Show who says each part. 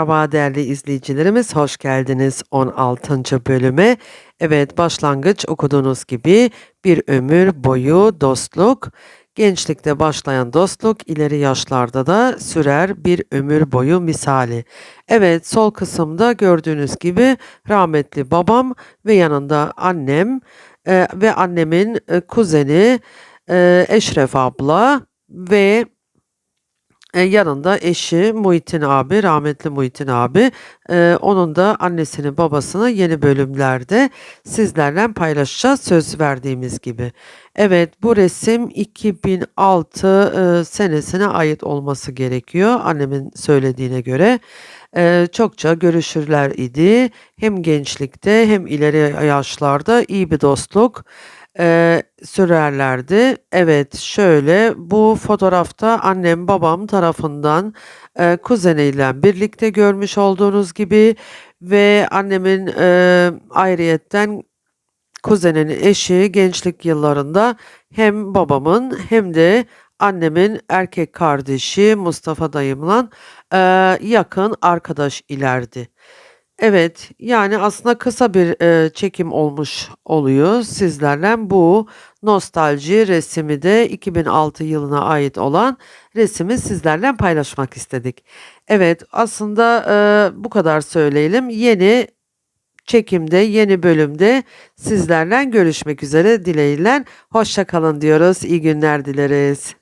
Speaker 1: Merhaba değerli izleyicilerimiz, hoş geldiniz 16. bölüme. Evet, başlangıç okuduğunuz gibi bir ömür boyu dostluk, gençlikte başlayan dostluk ileri yaşlarda da sürer bir ömür boyu misali. Evet, sol kısımda gördüğünüz gibi rahmetli babam ve yanında annem e, ve annemin e, kuzeni e, Eşref abla ve e, yanında eşi Muhittin abi, rahmetli Muhittin abi. E, onun da annesini babasını yeni bölümlerde sizlerle paylaşacağız söz verdiğimiz gibi. Evet bu resim 2006 e, senesine ait olması gerekiyor annemin söylediğine göre. E, çokça görüşürler idi. Hem gençlikte hem ileri yaşlarda iyi bir dostluk eee, sürerlerdi. Evet, şöyle bu fotoğrafta annem babam tarafından eee, kuzeniyle birlikte görmüş olduğunuz gibi ve annemin eee ayrıyetten kuzeninin eşi gençlik yıllarında hem babamın hem de annemin erkek kardeşi Mustafa dayımla eee, yakın arkadaş ilerdi. Evet, yani aslında kısa bir, eee, çekim olmuş oluyor sizlerle. Bu nostalji resmi de 2006 yılına ait olan resmi sizlerle paylaşmak istedik. Evet, aslında, eee, bu kadar söyleyelim. Yeni çekimde, yeni bölümde sizlerle görüşmek üzere dileğiyle. Hoşça kalın diyoruz. İyi günler dileriz.